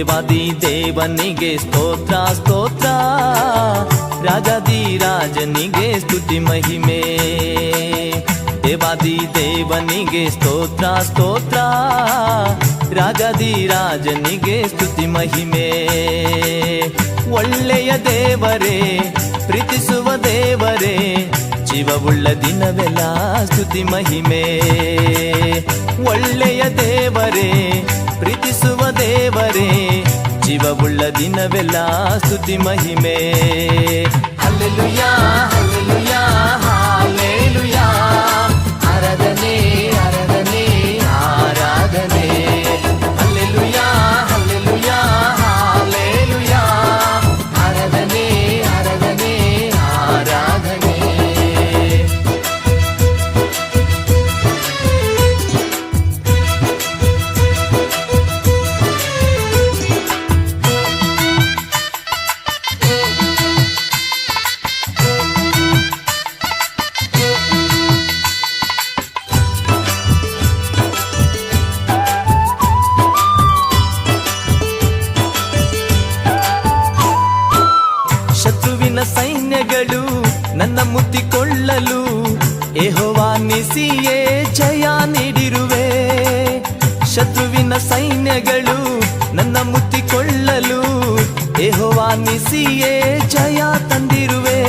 ದೇವಾದಿ ದೇವನಿಗೆ ಸ್ತೋತ್ರ ಸ್ತೋತ್ರ. ರಾಜಾದಿ ರಾಜನಿಗೆ ಸ್ತುತಿ ಮಹಿಮೆ. ದೇವಾದಿ ದೇವನಿಗೆ ಸ್ತೋತ್ರ ಸ್ತೋತ್ರ. ರಾಜಾದಿ ರಾಜನಿಗೆ ಸ್ತುತಿ ಮಹಿಮೆ. ಒಳ್ಳೆಯ ದೇವರೇ, ಪ್ರೀತಿಸುವ ದೇವರೇ, ಜೀವವುಳ್ಳ ದಿನವೆಲ್ಲ ಸ್ತುತಿ ಮಹಿಮೆ. ಒಳ್ಳೆಯ ದೇವರೇ, ಪ್ರೀತಿಸುವ ದೇವರೇ ಜೀವವುಳ್ಳ ದಿನವೆಲ್ಲ ಸ್ತುತಿ ಮಹಿಮೆ ಹಲ್ಲೆಲುಯಾ ನನ್ನ ಮುತ್ತಿಕೊಳ್ಳಲು ನಿಸಿಯೇ ಜಯ ನೀಡಿರುವೆ. ಶತ್ರುವಿನ ಸೈನ್ಯಗಳು ನನ್ನ ಮುತ್ತಿಕೊಳ್ಳಲು ನಿಸಿಯೇ ಜಯ ತಂದಿರುವೆ.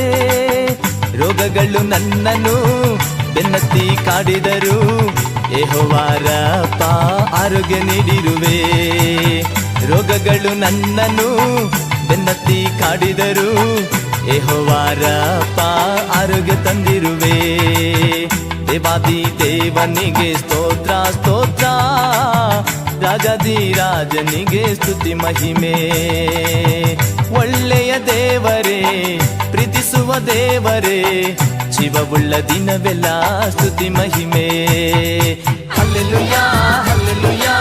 ರೋಗಗಳು ನನ್ನನ್ನು ಬೆನ್ನತ್ತಿ ಕಾಡಿದರು. ಎಹೋವಾರಪ್ಪ ಆರೋಗ್ಯ ನೀಡಿರುವೆ. ರೋಗಗಳು ನನ್ನನ್ನು ಬೆನ್ನತ್ತಿ ಕಾಡಿದರು. ಎಹೋವಾರಪ್ಪ ಆರೋಗ್ಯ ತಂದಿರುವೆ ದೇವಾದಿ ದೇವನಿಗೆ ಸ್ತೋತ್ರ ಸ್ತೋತ್ರ ರಾಜಾದಿ ರಾಜನಿಗೆ ಸ್ತುತಿ ಮಹಿಮೆ ಒಳ್ಳೆಯ ದೇವರೇ ಪ್ರೀತಿಸುವ ದೇವರೇ ಜೀವವುಳ್ಳ ದಿನವೆಲ್ಲ ಸ್ತುತಿ ಮಹಿಮೆ ಹಲ್ಲೆಲುಯಾ ಹಲ್ಲೆಲುಯಾ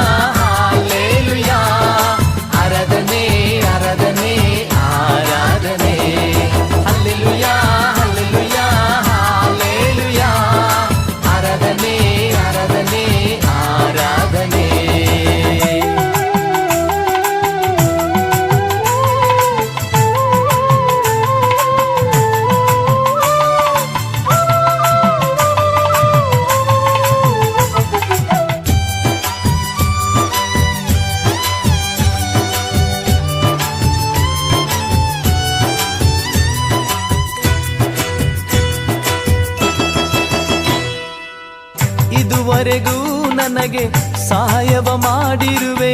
ಇದುವರೆಗೂ ನನಗೆ ಸಹಾಯವ ಮಾಡಿರುವೆ.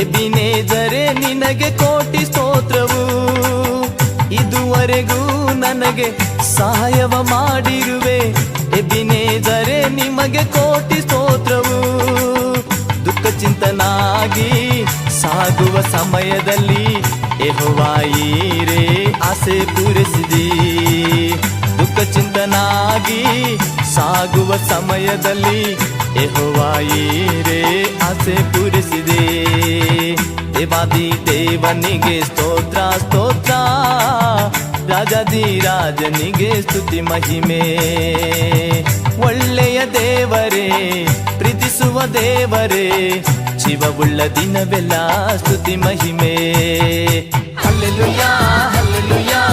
ಎಬಿನೇಜರೆ, ನಿನಗೆ ಕೋಟಿ ಸ್ತೋತ್ರವು. ಇದುವರೆಗೂ ನನಗೆ ಸಹಾಯವ ಮಾಡಿರುವೆ. ಎಬಿನೇಜರೆ, ನಿಮಗೆ ಕೋಟಿ ಸ್ತೋತ್ರವು. ದುಃಖ ಚಿಂತನಾಗಿ ಸಾಗುವ ಸಮಯದಲ್ಲಿ ಎಹುವಾಯಿರೇ ಆಸೆ ಪೂರೈಸಿದಿ. ದುಃಖ ಚಿಂತನಾಗಿ ಸಾಗುವ ಸಮಯದಲ್ಲಿ ಎಹುವಾಯಿರೇ ಆಸೆ ಪೂರಿಸಿದೆ ದೇವಾದಿ ದೇವನಿಗೆ ಸ್ತೋತ್ರ ಸ್ತೋತ್ರ. ರಾಜಾದಿ ರಾಜನಿಗೆ ಸ್ತುತಿ, ಮಹಿಮೆ. ಒಳ್ಳೆಯ ದೇವರೇ, ಪ್ರೀತಿಸುವ ದೇವರೇ, ಶಿವವುಳ್ಳ ದಿನವೆಲ್ಲ ಸ್ತುತಿ, ಮಹಿಮೆ. Hallelujah hallelujah.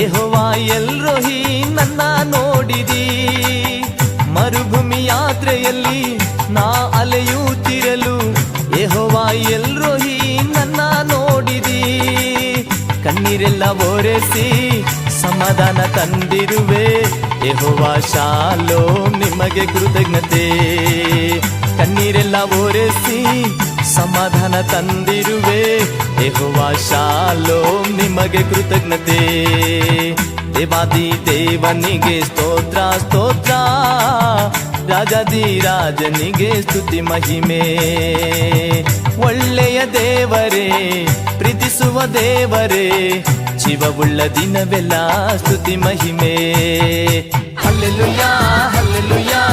ಎಹೋವಾ ಎಲ್ರೋಹಿ ನನ್ನ ನೋಡಿದಿ. ಮರುಭೂಮಿ ಯಾತ್ರೆಯಲ್ಲಿ ನಾ ಅಲೆಯುತ್ತಿರಲು ಎಹೋವಾ ಎಲ್ರೋಹಿ ನನ್ನ ನೋಡಿದಿ. ಕಣ್ಣೀರೆಲ್ಲ ಓರೆಸಿ ಸಮಾಧಾನ ತಂದಿರುವೆ. ಯೆಹೋವ ಶಾಲೋ, ನಿಮಗೆ ಕೃತಜ್ಞತೆ. ಕಣ್ಣೀರೆಲ್ಲ ಓರೆಸಿ ಸಮಾಧಾನ ತಂದಿರುವೆ. ದೇಹುವ ಶಾಲೋ ನಿಮಗೆ ಕೃತಜ್ಞತೆ. ದೇವಾದಿ ದೇವನಿಗೆ ಸ್ತೋತ್ರ ಸ್ತೋತ್ರ. ರಾಜಾದಿ ರಾಜನಿಗೆ ಸ್ತುತಿ, ಮಹಿಮೆ. ಒಳ್ಳೆಯ ದೇವರೇ, ಪ್ರೀತಿಸುವ ದೇವರೇ. ಜೀವವುಳ್ಳ ದಿನವೆಲ್ಲ ಸ್ತುತಿ, ಮಹಿಮೆ. Hallelujah hallelujah